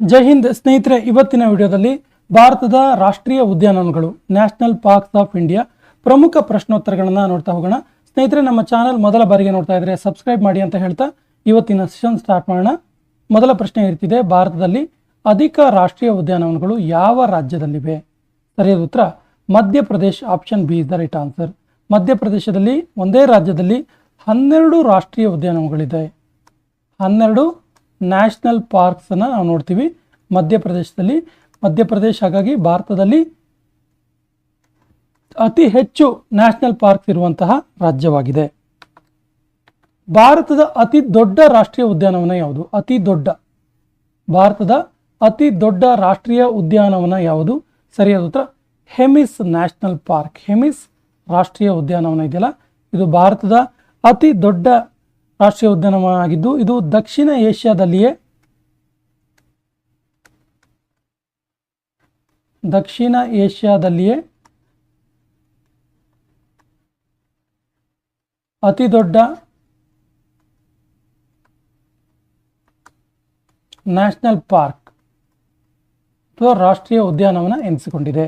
ಜೈ ಹಿಂದ್ ಸ್ನೇಹಿತರೆ, ಇವತ್ತಿನ ವಿಡಿಯೋದಲ್ಲಿ ಭಾರತದ ರಾಷ್ಟ್ರೀಯ ಉದ್ಯಾನವನಗಳು, ನ್ಯಾಷನಲ್ ಪಾರ್ಕ್ಸ್ ಆಫ್ ಇಂಡಿಯಾ ಪ್ರಮುಖ ಪ್ರಶ್ನೋತ್ತರಗಳನ್ನು ನೋಡ್ತಾ ಹೋಗೋಣ. ಸ್ನೇಹಿತರೆ, ನಮ್ಮ ಚಾನಲ್ ಮೊದಲ ಬಾರಿಗೆ ನೋಡ್ತಾ ಇದ್ರೆ ಸಬ್ಸ್ಕ್ರೈಬ್ ಮಾಡಿ ಅಂತ ಹೇಳ್ತಾ ಇವತ್ತಿನ ಸೆಷನ್ ಸ್ಟಾರ್ಟ್ ಮಾಡೋಣ. ಮೊದಲ ಪ್ರಶ್ನೆ ಇರ್ತಿದೆ, ಭಾರತದಲ್ಲಿ ಅಧಿಕ ರಾಷ್ಟ್ರೀಯ ಉದ್ಯಾನವನಗಳು ಯಾವ ರಾಜ್ಯದಲ್ಲಿವೆ? ಸರಿಯಾದ ಉತ್ತರ, Madhya Pradesh option B is the right answer. ಮಧ್ಯಪ್ರದೇಶದಲ್ಲಿ ಒಂದೇ ರಾಜ್ಯದಲ್ಲಿ ಹನ್ನೆರಡು ರಾಷ್ಟ್ರೀಯ ಉದ್ಯಾನವನಗಳಿದೆ. ಹನ್ನೆರಡು ನ್ಯಾಷನಲ್ ಪಾರ್ಕ್ಸನ್ನು ನಾವು ನೋಡ್ತೀವಿ. ಮಧ್ಯಪ್ರದೇಶದಲ್ಲಿ. ಮಧ್ಯಪ್ರದೇಶ ಹಾಗಾಗಿ ಭಾರತದಲ್ಲಿ ಅತಿ ಹೆಚ್ಚು ನ್ಯಾಷನಲ್ ಪಾರ್ಕ್ಸ್ ಇರುವಂತಹ ರಾಜ್ಯವಾಗಿದೆ. ಭಾರತದ ಅತಿ ದೊಡ್ಡ ರಾಷ್ಟ್ರೀಯ ಉದ್ಯಾನವನ ಯಾವುದು? ಅತಿ ದೊಡ್ಡ. ಭಾರತದ ಅತಿ ದೊಡ್ಡ ರಾಷ್ಟ್ರೀಯ ಉದ್ಯಾನವನ ಯಾವುದು? ಸರಿಯಾದ ಉತ್ತರ, ಹೆಮಿಸ್ ನ್ಯಾಷನಲ್ ಪಾರ್ಕ್. ಹೆಮಿಸ್ ರಾಷ್ಟ್ರೀಯ ಉದ್ಯಾನವನ ಇದೆಯಲ್ಲ? ಇದು ಭಾರತದ ಅತಿ ದೊಡ್ಡ ರಾಷ್ಟ್ರೀಯ ಉದ್ಯಾನವನ ಆಗಿದ್ದು ಇದು ದಕ್ಷಿಣ ಏಷ್ಯಾದಲ್ಲಿಯೇ ದಕ್ಷಿಣ ಏಷ್ಯಾದಲ್ಲಿಯೇ ಅತಿ ದೊಡ್ಡ ನ್ಯಾಷನಲ್ ಪಾರ್ಕ್ ಅಥವಾ ರಾಷ್ಟ್ರೀಯ ಉದ್ಯಾನವನ ಎನಿಸಿಕೊಂಡಿದೆ.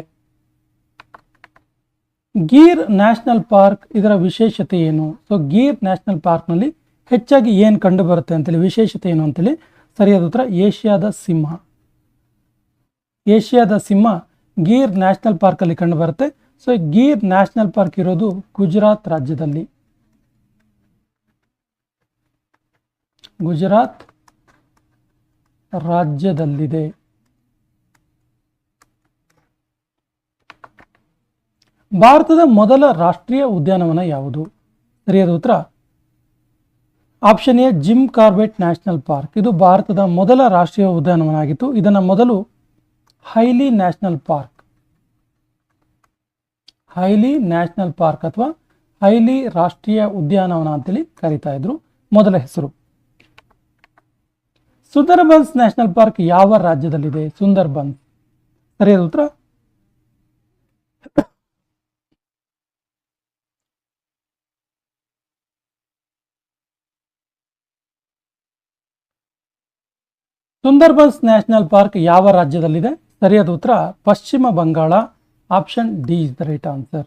ಗೀರ್ ನ್ಯಾಷನಲ್ ಪಾರ್ಕ್ ಇದರ ವಿಶೇಷತೆ ಏನು? ಸೊ ಗೀರ್ ನ್ಯಾಷನಲ್ ಪಾರ್ಕ್ನಲ್ಲಿ ಹೆಚ್ಚಾಗಿ ಏನು ಕಂಡು ಬರುತ್ತೆ ಅಂತೇಳಿ, ವಿಶೇಷತೆ ಏನು ಅಂತೇಳಿ ಸರಿಯಾದ ಉತ್ತರ ಏಷ್ಯಾದ ಸಿಂಹ. ಏಷ್ಯಾದ ಸಿಂಹ ಗೀರ್ ನ್ಯಾಷನಲ್ ಪಾರ್ಕಲ್ಲಿ ಕಂಡು ಬರುತ್ತೆ ಸೊ ಗೀರ್ ನ್ಯಾಷನಲ್ ಪಾರ್ಕ್ ಇರೋದು ಗುಜರಾತ್ ರಾಜ್ಯದಲ್ಲಿ. ಗುಜರಾತ್ ರಾಜ್ಯದಲ್ಲಿದೆ. ಭಾರತದ ಮೊದಲ ರಾಷ್ಟ್ರೀಯ ಉದ್ಯಾನವನ ಯಾವುದು? ಸರಿಯಾದ ಉತ್ತರ option A Jim Corbett national park ಇದು ಭಾರತದ ಮೊದಲ ರಾಷ್ಟ್ರೀಯ ಉದ್ಯಾನವನ ಆಗಿತ್ತು ಇದನ್ನು ಮೊದಲು Hailey national park Hailey national park ಅಥವಾ ಹೈಲಿ ರಾಷ್ಟ್ರೀಯ ಉದ್ಯಾನವನ ಅಂತೇಳಿ ಕರೀತಾ ಇದ್ರು. ಮೊದಲ ಹೆಸರು. ಸುಂದರ್ಬನ್ಸ್ ನ್ಯಾಷನಲ್ ಪಾರ್ಕ್ ಯಾವ ರಾಜ್ಯದಲ್ಲಿದೆ? ಸುಂದರ್ಬನ್ಸ್. ಸರಿಯಾದ ಉತ್ತರ? ಸುಂದರ್ಬನ್ಸ್ ನ್ಯಾಷನಲ್ ಪಾರ್ಕ್ ಯಾವ ರಾಜ್ಯದಲ್ಲಿದೆ? ಸರಿಯಾದ ಉತ್ತರ, Paschima Bangala. Option D is the right answer.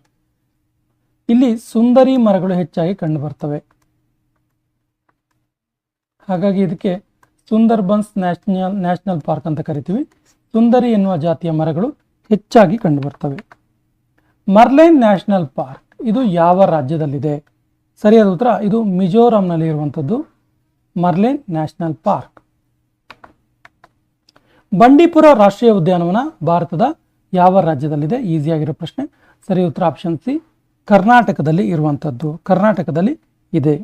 ಇಲ್ಲಿ ಸುಂದರಿ ಮರಗಳು ಹೆಚ್ಚಾಗಿ ಕಂಡುಬರ್ತವೆ. ಹಾಗಾಗಿ ಇದಕ್ಕೆ ಸುಂದರ್ಬನ್ಸ್ ನ್ಯಾಷನಲ್ ನ್ಯಾಷನಲ್ ಪಾರ್ಕ್ ಅಂತ ಕರಿತೀವಿ. ಸುಂದರಿ ಎನ್ನುವ ಜಾತಿಯ ಮರಗಳು ಹೆಚ್ಚಾಗಿ ಕಂಡುಬರ್ತವೆ. ಮರ್ಲೈನ್ ನ್ಯಾಷನಲ್ ಪಾರ್ಕ್, ಇದು ಯಾವ ರಾಜ್ಯದಲ್ಲಿದೆ? ಸರಿಯಾದ ಉತ್ತರ, ಇದು ಮಿಜೋರಾಂನಲ್ಲಿ ಇರುವಂಥದ್ದು ಮರ್ಲೈನ್ ನ್ಯಾಷನಲ್ ಪಾರ್ಕ್. ಬಂಡೀಪುರ ರಾಷ್ಟ್ರೀಯ ಉದ್ಯಾನವನ ಭಾರತದ ಯಾವ ರಾಜ್ಯದಲ್ಲಿದೆ? ಈಸಿಯಾಗಿರೋ ಪ್ರಶ್ನೆ. ಸರಿ, ಉತ್ತರ ಆಪ್ಷನ್ ಸಿ ಕರ್ನಾಟಕದಲ್ಲಿ ಇರುವಂಥದ್ದು ಕರ್ನಾಟಕದಲ್ಲಿ ಇದೆ.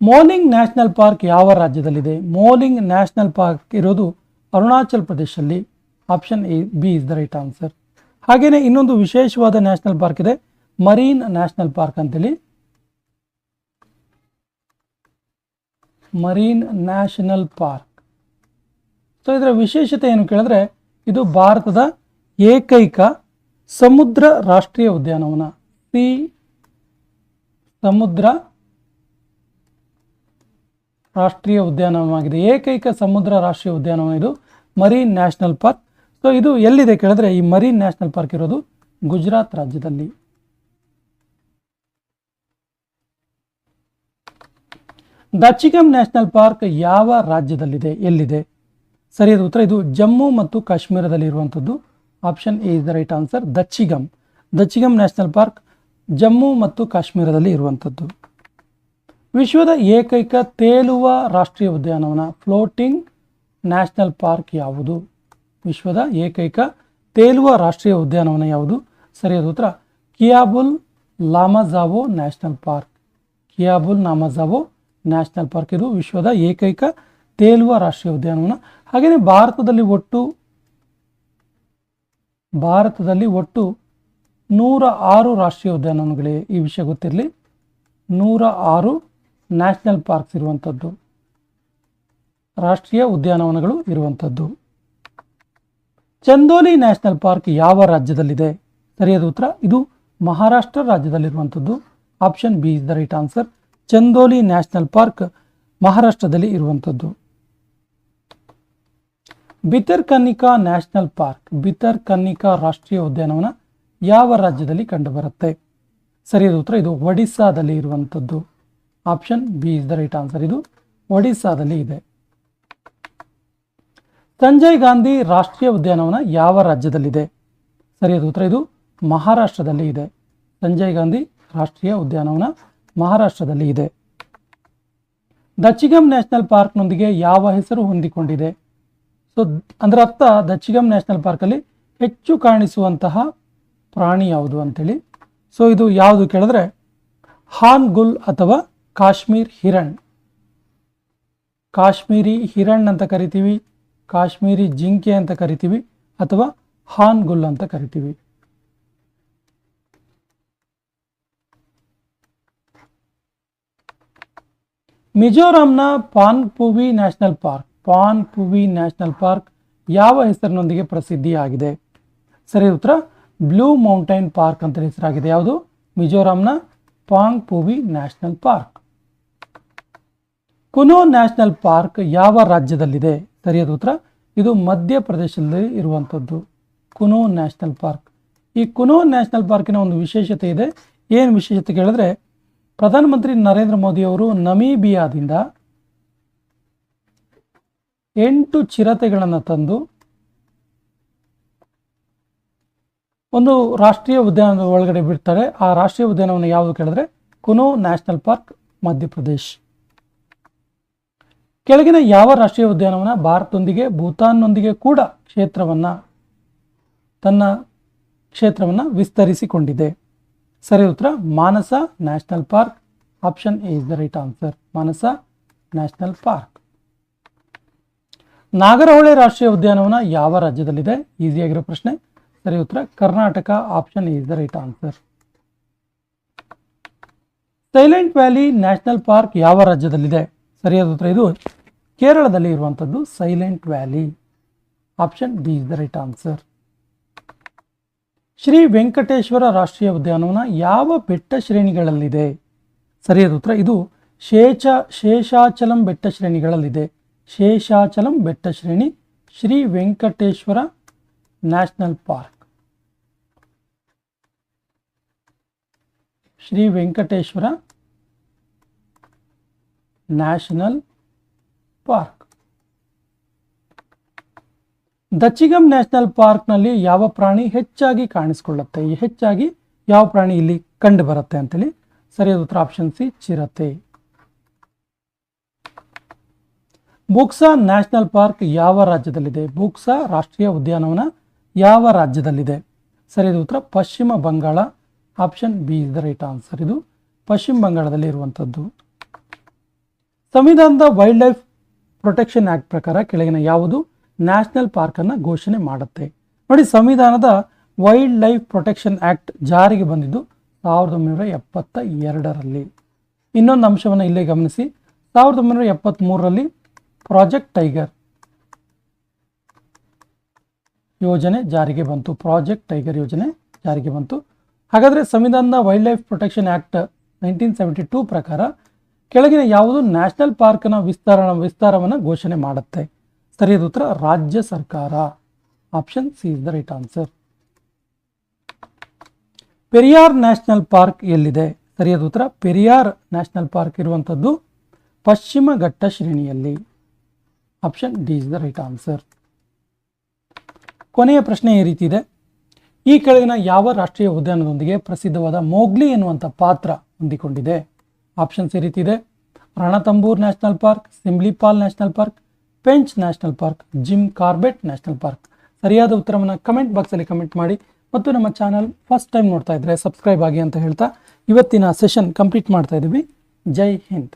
ಮೋಲಿಂಗ್ ನ್ಯಾಷನಲ್ ಪಾರ್ಕ್ ಯಾವ ರಾಜ್ಯದಲ್ಲಿದೆ? ಮೋಲಿಂಗ್ ನ್ಯಾಷನಲ್ ಪಾರ್ಕ್ ಇರೋದು ಅರುಣಾಚಲ್ ಪ್ರದೇಶದಲ್ಲಿ. Option A B is the right answer ಹಾಗೆಯೇ ಇನ್ನೊಂದು ವಿಶೇಷವಾದ ನ್ಯಾಷನಲ್ ಪಾರ್ಕ್ ಇದೆ. ಮರೀನ್ ನ್ಯಾಷನಲ್ ಪಾರ್ಕ್ ಅಂತೇಳಿ. Marine national park. ಸೊ ಇದರ ವಿಶೇಷತೆ ಏನು ಕೇಳಿದ್ರೆ, ಇದು ಭಾರತದ ಏಕೈಕ ಸಮುದ್ರ ರಾಷ್ಟ್ರೀಯ ಉದ್ಯಾನವನ. ಸಿ, ಸಮುದ್ರ ರಾಷ್ಟ್ರೀಯ ಉದ್ಯಾನವನವಾಗಿದೆ. ಏಕೈಕ ಸಮುದ್ರ ರಾಷ್ಟ್ರೀಯ ಉದ್ಯಾನವನ ಇದು ಮರೀನ್ ನ್ಯಾಷನಲ್ ಪಾರ್ಕ್ ಸೊ ಇದು ಎಲ್ಲಿದೆ ಕೇಳಿದ್ರೆ, ಈ ಮರೀನ್ ನ್ಯಾಷನಲ್ ಪಾರ್ಕ್ ಇರೋದು ಗುಜರಾತ್ ರಾಜ್ಯದಲ್ಲಿ. ದಚಿಗಮ್ ನ್ಯಾಷನಲ್ ಪಾರ್ಕ್ ಯಾವ ರಾಜ್ಯದಲ್ಲಿದೆ? ಎಲ್ಲಿದೆ? ಸರಿಯಾದ ಉತ್ತರ. ಇದು ಜಮ್ಮು ಮತ್ತು ಕಾಶ್ಮೀರದಲ್ಲಿ ಇರುವಂಥದ್ದು option A is the right answer Dachigam Dachigam national park Jammu ಮತ್ತು ಕಾಶ್ಮೀರದಲ್ಲಿ ಇರುವಂಥದ್ದು ವಿಶ್ವದ ಏಕೈಕ ತೇಲುವ ರಾಷ್ಟ್ರೀಯ ಉದ್ಯಾನವನ ಫ್ಲೋಟಿಂಗ್ ನ್ಯಾಷನಲ್ ಪಾರ್ಕ್ ಯಾವುದು? ವಿಶ್ವದ ಏಕೈಕ ತೇಲುವ ರಾಷ್ಟ್ರೀಯ ಉದ್ಯಾನವನ ಯಾವುದು? ಸರಿಯಾದ ಉತ್ತರ. Keibul Lamjao national park Keibul Lamjao national park ಇದು ವಿಶ್ವದ ಏಕೈಕ ತೇಲುವ ರಾಷ್ಟ್ರೀಯ ಉದ್ಯಾನವನ. ಹಾಗೆಯೇ ಭಾರತದಲ್ಲಿ ಒಟ್ಟು ಭಾರತದಲ್ಲಿ ಒಟ್ಟು ನೂರ ಆರು ರಾಷ್ಟ್ರೀಯ ಉದ್ಯಾನವನಗಳಿವೆ. ಈ ವಿಷಯ ಗೊತ್ತಿರಲಿ. ನೂರ ಆರು ನ್ಯಾಷನಲ್ ಪಾರ್ಕ್ಸ್ ಇರುವಂಥದ್ದು. ರಾಷ್ಟ್ರೀಯ ಉದ್ಯಾನವನಗಳು ಇರುವಂಥದ್ದು. ಚಂದೋಲಿ ನ್ಯಾಷನಲ್ ಪಾರ್ಕ್ ಯಾವ ರಾಜ್ಯದಲ್ಲಿದೆ? ಸರಿಯಾದ ಉತ್ತರ, ಇದು Maharashtra ರಾಜ್ಯದಲ್ಲಿರುವಂಥದ್ದು. Option B is the right answer. Chandoli national park ಮಹಾರಾಷ್ಟ್ರದಲ್ಲಿ ಇರುವಂಥದ್ದು. ಬಿತರ್ಕನ್ನಿಕಾ ನ್ಯಾಷನಲ್ ಪಾರ್ಕ್, ಬಿತರ್ಕನ್ನಿಕಾ ರಾಷ್ಟ್ರೀಯ ಉದ್ಯಾನವನ ಯಾವ ರಾಜ್ಯದಲ್ಲಿ ಕಂಡುಬರುತ್ತೆ? ಸರಿಯಾದ ಉತ್ತರ ಇದು ಒಡಿಸ್ಸಾದಲ್ಲಿ ಇರುವಂಥದ್ದು. Option B is the right answer. ಇದು ಒಡಿಸ್ಸಾದಲ್ಲಿ ಇದೆ. ಸಂಜಯ್ ಗಾಂಧಿ ರಾಷ್ಟ್ರೀಯ ಉದ್ಯಾನವನ ಯಾವ ರಾಜ್ಯದಲ್ಲಿದೆ? ಸರಿಯಾದ ಉತ್ತರ ಇದು ಮಹಾರಾಷ್ಟ್ರದಲ್ಲಿ ಇದೆ. ಸಂಜಯ್ ಗಾಂಧಿ ರಾಷ್ಟ್ರೀಯ ಉದ್ಯಾನವನ ಮಹಾರಾಷ್ಟ್ರದಲ್ಲಿ ಇದೆ. ದಚಿಗಂ ನ್ಯಾಷನಲ್ ಪಾರ್ಕ್ನೊಂದಿಗೆ ಯಾವ ಹೆಸರು ಹೊಂದಿಕೊಂಡಿದೆ? ಸೊ ಅಂದ್ರೆ ಅರ್ಥ ದಚ್ಚಿಗಮ್ ನ್ಯಾಷನಲ್ ಪಾರ್ಕಲ್ಲಿ ಹೆಚ್ಚು ಕಾಣಿಸುವಂತಹ ಪ್ರಾಣಿ ಯಾವುದು ಅಂತೇಳಿ. ಸೊ ಇದು ಯಾವುದು ಕೇಳಿದ್ರೆ ಹಾನ್ ಗುಲ್ ಅಥವಾ ಕಾಶ್ಮೀರ್ ಹಿರಣ್. ಕಾಶ್ಮೀರಿ ಹಿರಣ್ ಅಂತ ಕರಿತೀವಿ, ಕಾಶ್ಮೀರಿ ಜಿಂಕೆ ಅಂತ ಕರಿತೀವಿ, ಅಥವಾ ಹಾನ್ ಗುಲ್ ಅಂತ ಕರಿತೀವಿ. ಮಿಜೋರಾಂನ Phawngpui national park. Phawngpui national park ಯಾವ ಹೆಸರಿನೊಂದಿಗೆ ಪ್ರಸಿದ್ಧಿಯಾಗಿದೆ? ಸರಿ, ಉತ್ತರ. ಬ್ಲೂ ಮೌಂಟೈನ್ ಪಾರ್ಕ್ ಅಂತ ಹೆಸರಾಗಿದೆ. ಯಾವುದು? ಮಿಜೋರಾಂನ Phawngpui national park. Kuno national park ಯಾವ ರಾಜ್ಯದಲ್ಲಿದೆ? ಸರಿಯಾದ ಉತ್ತರ. ಇದು ಮಧ್ಯಪ್ರದೇಶದಲ್ಲಿ ಇರುವಂಥದ್ದು. Kuno national park. ಈ ಕುನೋ ನ್ಯಾಷನಲ್ ಪಾರ್ಕಿನ ಒಂದು ವಿಶೇಷತೆ ಇದೆ. ಏನು ವಿಶೇಷತೆ ಕೇಳಿದ್ರೆ, ಪ್ರಧಾನಮಂತ್ರಿ ನರೇಂದ್ರ ಮೋದಿ ಅವರು ನಮೀಬಿಯಾದಿಂದ ಎಂಟು ಚಿರತೆಗಳನ್ನು ತಂದು ಒಂದು ರಾಷ್ಟ್ರೀಯ ಉದ್ಯಾನದ ಒಳಗಡೆ ಬಿಡ್ತಾರೆ. ಆ ರಾಷ್ಟ್ರೀಯ ಉದ್ಯಾನವನ್ನು ಯಾವುದು ಕೇಳಿದ್ರೆ? ಕುನೋ ನ್ಯಾಷನಲ್ ಪಾರ್ಕ್ ಮಧ್ಯಪ್ರದೇಶ್ ಕೆಳಗಿನ ಯಾವ ರಾಷ್ಟ್ರೀಯ ಉದ್ಯಾನವನ? ಭಾರತದೊಂದಿಗೆ, ಭೂತಾನ್ನೊಂದಿಗೆ ಕೂಡ ಕ್ಷೇತ್ರವನ್ನು, ತನ್ನ ಕ್ಷೇತ್ರವನ್ನು ವಿಸ್ತರಿಸಿಕೊಂಡಿದೆ. ಸರಿ ಉತ್ತರ, Manas national park. Option A is the right answer. Manas national park. Nagarhole ರಾಷ್ಟ್ರೀಯ ಉದ್ಯಾನವನ ಯಾವ ರಾಜ್ಯದಲ್ಲಿದೆ? ಈಸಿಯಾಗಿರೋ ಪ್ರಶ್ನೆ. ಸರಿ ಉತ್ತರ, Karnataka. Option is the right answer silent valley national park ಯಾವ ರಾಜ್ಯದಲ್ಲಿದೆ? ಸರಿಯಾದ ಉತ್ತರ ಇದು. ಕೇರಳದಲ್ಲಿ ಇರುವಂಥದ್ದು silent valley option B is the right answer Shri Venkateshwara ರಾಷ್ಟ್ರೀಯ ಉದ್ಯಾನವನ ಯಾವ ಬೆಟ್ಟ ಶ್ರೇಣಿಗಳಲ್ಲಿದೆ? ಸರಿಯಾದ ಉತ್ತರ ಇದು. ಶೇಷ ಶೇಷಾಚಲಂ ಬೆಟ್ಟ ಶ್ರೇಣಿಗಳಲ್ಲಿದೆ. Seshachalam ಬೆಟ್ಟಶ್ರೇಣಿ Shri Venkateshwara national park. Shri Venkateshwara national park. Dachigam national ಪಾರ್ಕ್ನಲ್ಲಿ ಯಾವ ಪ್ರಾಣಿ ಹೆಚ್ಚಾಗಿ ಕಾಣಿಸಿಕೊಳ್ಳುತ್ತೆ? ಹೆಚ್ಚಾಗಿ ಯಾವ ಪ್ರಾಣಿ ಇಲ್ಲಿ ಕಂಡು ಬರುತ್ತೆ ಅಂತೇಳಿ ಸರಿಯಾದ ಉತ್ತರ ಆಪ್ಷನ್ ಸಿ ಚಿರತೆ. ಬುಕ್ಸಾ ನ್ಯಾಷನಲ್ ಪಾರ್ಕ್ ಯಾವ ರಾಜ್ಯದಲ್ಲಿದೆ? ಬುಕ್ಸಾ ರಾಷ್ಟ್ರೀಯ ಉದ್ಯಾನವನ ಯಾವ ರಾಜ್ಯದಲ್ಲಿದೆ? ಸರಿಯಾದ ಉತ್ತರ. Paschima Bangala. Option B is the right answer. ಇದು ಪಶ್ಚಿಮ ಬಂಗಾಳದಲ್ಲಿ ಇರುವಂಥದ್ದು. ಸಂವಿಧಾನದ ವೈಲ್ಡ್ ಲೈಫ್ ಪ್ರೊಟೆಕ್ಷನ್ ಆಕ್ಟ್ ಪ್ರಕಾರ ಕೆಳಗಿನ ಯಾವುದು? ನ್ಯಾಷನಲ್ ಪಾರ್ಕನ್ನು ಘೋಷಣೆ ಮಾಡುತ್ತೆ. ನೋಡಿ, ಸಂವಿಧಾನದ ವೈಲ್ಡ್ ಲೈಫ್ ಪ್ರೊಟೆಕ್ಷನ್ ಆಕ್ಟ್ ಜಾರಿಗೆ ಬಂದಿದ್ದು ಸಾವಿರದ ಒಂಬೈನೂರ ಎಪ್ಪತ್ತ ಎರಡರಲ್ಲಿ. ಇನ್ನೊಂದು ಅಂಶವನ್ನು ಇಲ್ಲೇ ಗಮನಿಸಿ. ಸಾವಿರದ ಒಂಬೈನೂರ ಎಪ್ಪತ್ತ್ಮೂರರಲ್ಲಿ ಪ್ರಾಜೆಕ್ಟ್ ಟೈಗರ್ ಯೋಜನೆ ಜಾರಿಗೆ ಬಂತು. ಪ್ರಾಜೆಕ್ಟ್ ಟೈಗರ್ ಯೋಜನೆ ಜಾರಿಗೆ ಬಂತು. ಹಾಗಾದರೆ ಸಂವಿಧಾನದ wild life protection act nineteen seventy two ಪ್ರಕಾರ ಕೆಳಗಿನ ಯಾವುದು ನ್ಯಾಷನಲ್ ಪಾರ್ಕ್ನ ವಿಸ್ತಾರ ವಿಸ್ತಾರವನ್ನು ಘೋಷಣೆ ಮಾಡುತ್ತೆ. ಸರಿಯಾದ ಉತ್ತರ ರಾಜ್ಯ ಸರ್ಕಾರ. Option C is the right answer Periyar national park ಎಲ್ಲಿದೆ? ಸರಿಯಾದ ಉತ್ತರ ಪೆರಿಯಾರ್ ನ್ಯಾಷನಲ್ ಪಾರ್ಕ್ ಇರುವಂಥದ್ದು ಪಶ್ಚಿಮ ಘಟ್ಟ ಶ್ರೇಣಿಯಲ್ಲಿ. Option D is the right answer ಕೊನೆಯ ಪ್ರಶ್ನೆ ಈ ರೀತಿ ಇದೆ. ಈ ಕೆಳಗಿನ ಯಾವ ರಾಷ್ಟ್ರೀಯ ಉದ್ಯಾನದೊಂದಿಗೆ ಪ್ರಸಿದ್ಧವಾದ ಮೋಗ್ಲಿ ಎನ್ನುವಂಥ ಪಾತ್ರ ಹೊಂದಿಕೊಂಡಿದೆ? ಆಪ್ಷನ್ಸ್ ಈ ರೀತಿ ಇದೆ. Ranthambore national park, Simlipal national park, Pench national park, Jim Corbett national park. ಸರಿಯಾದ ಉತ್ತರವನ್ನು ಕಮೆಂಟ್ ಬಾಕ್ಸಲ್ಲಿ ಕಮೆಂಟ್ ಮಾಡಿ ಮತ್ತು ನಮ್ಮ ಚಾನಲ್ ಫಸ್ಟ್ ಟೈಮ್ ನೋಡ್ತಾ ಇದ್ದರೆ ಸಬ್ಸ್ಕ್ರೈಬ್ ಆಗಿ ಅಂತ ಹೇಳ್ತಾ ಇವತ್ತಿನ ಸೆಷನ್ ಕಂಪ್ಲೀಟ್ ಮಾಡ್ತಾ ಇದ್ದೀವಿ ಜೈ ಹಿಂದ್.